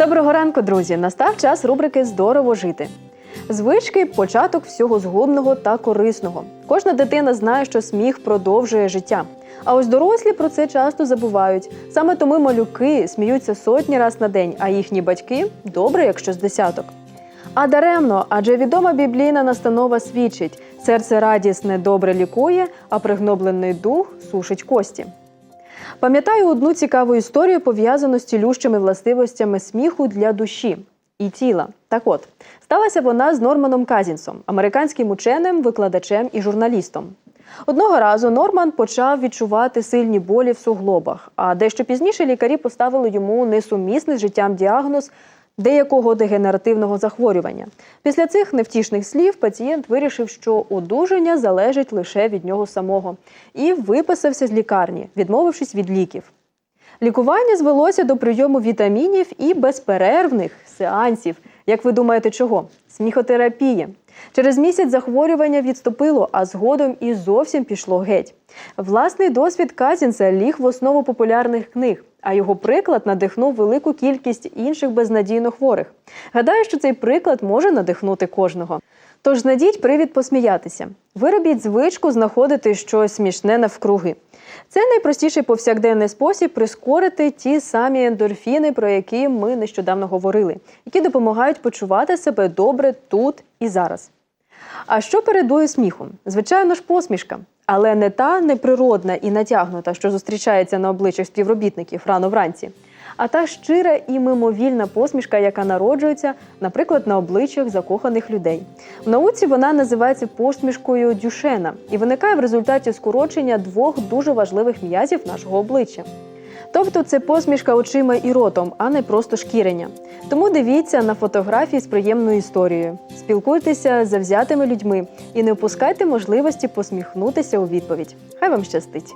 Доброго ранку, друзі! Настав час рубрики Здорово жити. Звички початок всього згодного та корисного. Кожна дитина знає, що сміх продовжує життя. А ось дорослі про це часто забувають. Саме тому малюки сміються сотні раз на день, а їхні батьки добре, якщо з десяток. А даремно, адже відома біблійна настанова свідчить: серце радісне добре лікує, а пригноблений дух сушить кості. Пам'ятаю одну цікаву історію, пов'язану з цілющими властивостями сміху для душі і тіла. Так от, сталася вона з Норманом Казінсом, американським ученим, викладачем і журналістом. Одного разу Норман почав відчувати сильні болі в суглобах, а дещо пізніше лікарі поставили йому несумісний з життям діагноз деякого дегенеративного захворювання. Після цих невтішних слів пацієнт вирішив, що одужання залежить лише від нього самого, і виписався з лікарні, відмовившись від ліків. Лікування звелося до прийому вітамінів і безперервних сеансів. Як ви думаєте, чого? Сміхотерапії. Через місяць захворювання відступило, а згодом і зовсім пішло геть. Власний досвід Казінця ліг в основу популярних книг, а його приклад надихнув велику кількість інших безнадійно хворих. Гадаю, що цей приклад може надихнути кожного. Тож знайдіть привід посміятися. Виробіть звичку знаходити щось смішне навкруги. Це найпростіший повсякденний спосіб прискорити ті самі ендорфіни, про які ми нещодавно говорили, які допомагають почувати себе добре тут і зараз. А що передує сміхом? Звичайно ж, посмішка, але не та неприродна і натягнута, що зустрічається на обличчях співробітників рано вранці, а та щира і мимовільна посмішка, яка народжується, наприклад, на обличчях закоханих людей. В науці вона називається посмішкою Дюшена і виникає в результаті скорочення двох дуже важливих м'язів нашого обличчя. Тобто це посмішка очима і ротом, а не просто шкірення. Тому дивіться на фотографії з приємною історією, спілкуйтеся з завзятими людьми і не опускайте можливості посміхнутися у відповідь. Хай вам щастить!